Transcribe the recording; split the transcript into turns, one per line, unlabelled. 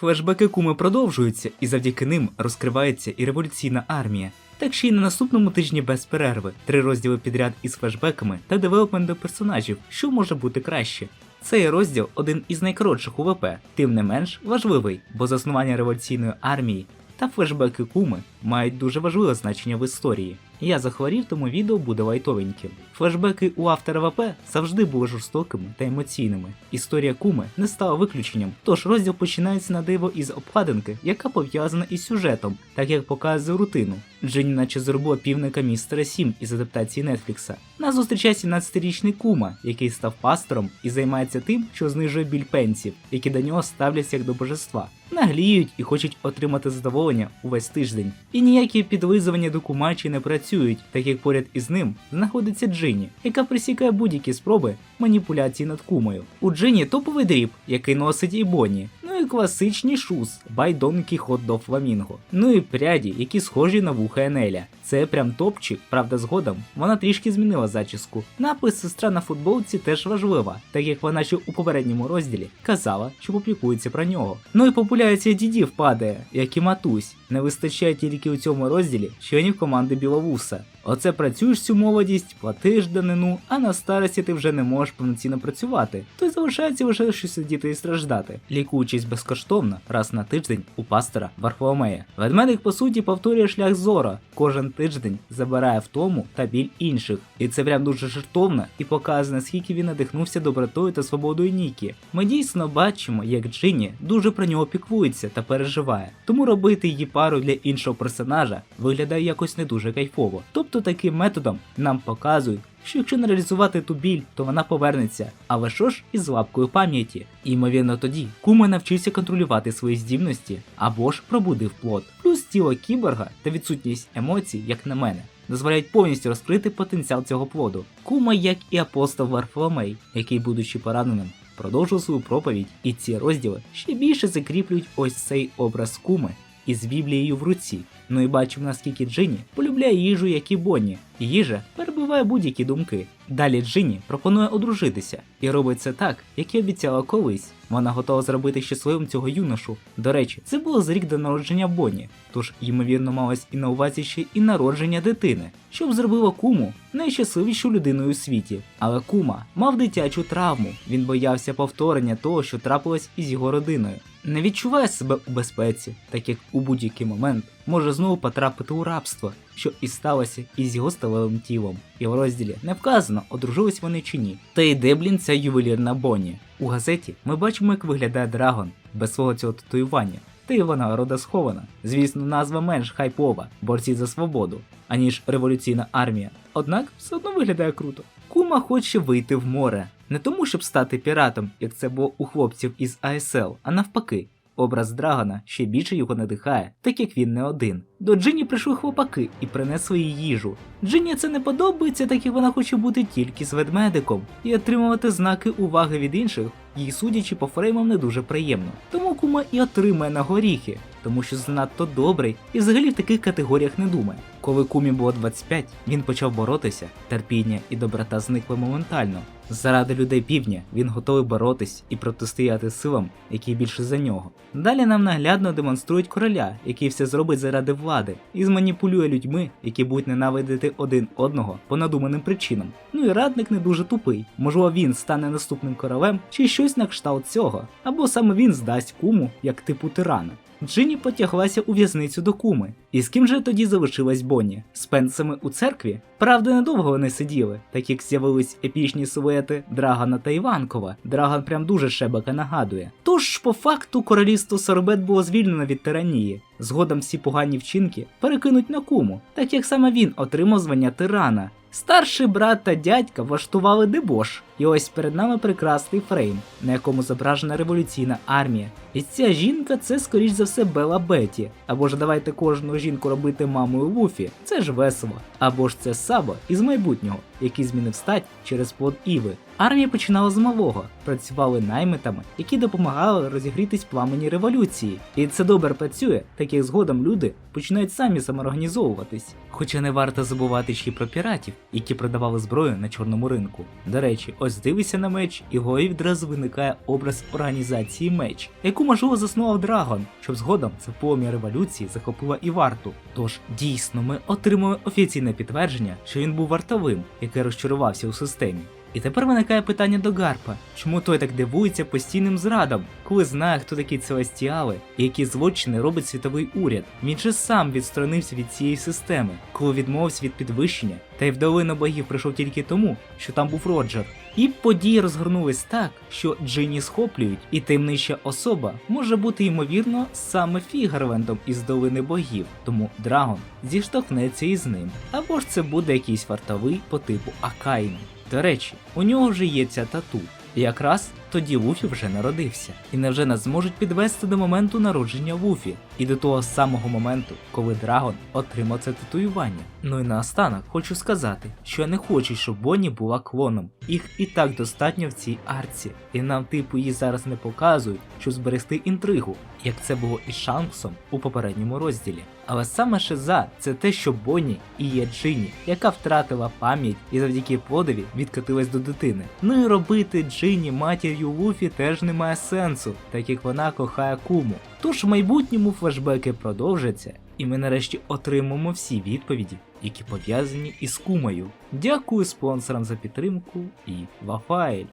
Флешбеки куми продовжуються, і завдяки ним розкривається і революційна армія. Так ще й на наступному тижні без перерви, три розділи підряд із флешбеками та девелопментом персонажів, що може бути краще. Цей розділ один із найкоротших у ВП, тим не менш важливий, бо заснування революційної армії та флешбеки куми мають дуже важливе значення в історії. Я захворів, тому відео буде лайтовеньким. Флешбеки у автора ВП завжди були жорстокими та емоційними. Історія куми не стала виключенням, тож розділ починається на диво із обкладинки, яка пов'язана із сюжетом, так як показує рутину. Джинні наче зробила півника містера Сім із адаптації Нетфлікса. Нас зустрічає 17-річний кума, який став пастором і займається тим, що знижує біль пенсів, які до нього ставляться як до божества. Нагліють і хочуть отримати задоволення увесь тиждень. І ніякі підлизування до кумачі не працюють, так як поряд із ним знаходиться Джині, яка присікає будь-які спроби маніпуляції над кумою. У Джині топовий дріб, який носить і Бонні. Ну і класичні шуз бай Дон Кіхот до Фламінго. Ну і пряді, які схожі на вуха Енеля. Це прям топчик, правда, згодом вона трішки змінила зачіску. Напис сестра на футболці теж важлива, так як вона ще у попередньому розділі казала, що публікується про нього. Ну і популяція дідів падає, як і матусь. Не вистачає тільки у цьому розділі членів команди Біловуса. Оце працюєш цю молодість, платиш данину, а на старості ти вже не можеш повноцінно працювати. То й залишається лише що сидіти і страждати, лікуючись безкоштовно раз на тиждень у пастора Варфоломея. Ведмедик по суті повторює шлях Зора. Кожен тиждень забирає втому та біль інших. І це прям дуже жертовно і показує, наскільки він надихнувся добротою та свободою Нікі. Ми дійсно бачимо, як Джинні дуже про нього піклується та переживає. Тому робити її пару для іншого персонажа виглядає якось не дуже кайфово. Тобто таким методом нам показують, що якщо не реалізувати ту біль, то вона повернеться. Але що ж із лапкою пам'яті? І, Ймовірно, тоді Кума навчився контролювати свої здібності або ж пробудив плод. Плюс тіло кіборга та відсутність емоцій, як на мене. Дозволяють повністю розкрити потенціал цього плоду. Кума, як і апостол Варфоломей, який, будучи пораненим, продовжив свою проповідь, і ці розділи ще більше закріплюють ось цей образ куми із Біблією в руці. Ну і бачимо, наскільки Джині полюбляє їжу, як і Бонні. І їжа перебиває будь-які думки. Далі Джині пропонує одружитися і робить це так, як і обіцяла колись. Вона готова зробити щасливим цього юношу. До речі, це було за рік до народження Бонні, тож ймовірно малось і на увазі ще і народження дитини, щоб зробило куму найщасливішою людиною у світі. Але кума мав дитячу травму. Він боявся повторення того, що трапилось із його родиною. Не відчуває себе у безпеці, так як у будь-який момент може знову потрапити у рабство, що і сталося із його сталевим тілом. І в розділі не вказано, одружились вони чи ні. Та йде, блін, ця ювелірна Бонні. У газеті ми бачимо, як виглядає Драгон без свого цього татуювання. Та й вона рода схована. Звісно, назва менш хайпова, борці за свободу, аніж революційна армія. Однак все одно виглядає круто. Кума хоче вийти в море. Не тому, щоб стати піратом, як це було у хлопців із АСЛ, а навпаки. Образ Драгона ще більше його надихає, так як він не один. До Джині прийшли хлопаки і принесли їй їжу. Джині це не подобається, так як вона хоче бути тільки з ведмедиком і отримувати знаки уваги від інших, їй судячи по фреймам не дуже приємно. Тому кума і отримає на горіхи, тому що занадто добрий і взагалі в таких категоріях не думає. Коли кумі було 25, він почав боротися, терпіння і доброта зникли моментально. Заради людей півдня він готовий боротись і протистояти силам, які більше за нього. Далі нам наглядно демонструють короля, який все зробить заради влади, і зманіпулює людьми, які будуть ненавидити один одного по надуманим причинам. Ну і радник не дуже тупий. Можливо, він стане наступним королем чи щось на кшталт цього, або саме він здасть куму як типу тирана. Джині потяглася у в'язницю до куми. І з ким же тоді залишилась Бонні? З пенсами у церкві? Правда, недовго вони сиділи, так як з'явились епічні силуети Драгана та Іванкова. Драган прям дуже шебека нагадує. Тож, по факту, королівство Сорбет було звільнено від тиранії. Згодом всі погані вчинки перекинуть на куму, так як саме він отримав звання тирана. Старший брат та дядька влаштували дебош, і ось перед нами прекрасний фрейм, на якому зображена революційна армія. І ця жінка це, скоріш за все, Бела Беті. Або ж давайте кожну жінку робити мамою Вуфі, це ж весело. Або ж це Саба із майбутнього. Який змінив стать через плод Іви. Армія починала з малого, працювали наймитами, які допомагали розігрітись пламені революції. І це добре працює, так як згодом люди починають самі самоорганізовуватись. Хоча не варто забувати ще й про піратів, які продавали зброю на чорному ринку. До речі, ось дивися на меч, і голові відразу виникає образ організації меч, яку можливо заснував Драгон, щоб згодом це полум'я революції захопила і варту. Тож дійсно ми отримали офіційне підтвердження, що він був вартовим, який розчарувався у системі. І тепер виникає питання до Гарпа, чому той так дивується постійним зрадам, коли знає, хто такі целестіали і які злочини робить світовий уряд. Він же сам відсторонився від цієї системи, коли відмовився від підвищення, та й в долину богів прийшов тільки тому, що там був Роджер. І події розгорнулись так, що Джині схоплюють, і таємнича особа може бути ймовірно саме Фігерлендом із долини богів, тому Драгон зіштовхнеться із ним. Або ж це буде якийсь вартовий по типу Акаїну. До речі, у нього вже є ця тату. Якраз тоді Луфі вже народився. І невже нас зможуть підвести до моменту народження Луфі і до того самого моменту, коли Драгон отримав це татуювання. Ну і наостанок хочу сказати, що я не хочу, щоб Бонні була клоном. Їх і так достатньо в цій арці, і нам типу її зараз не показують, щоб зберегти інтригу, як це було із Шанксом у попередньому розділі. Але саме шиза це те, що Бонні і є Джині, яка втратила пам'ять і завдяки плодові відкотилась до дитини. Ну і робити Джині матір'ю Луфі теж немає сенсу, так як вона кохає куму. Тож в майбутньому флешбеки продовжаться, і ми нарешті отримаємо всі відповіді, які пов'язані із кумою. Дякую спонсорам за підтримку і Вафаель.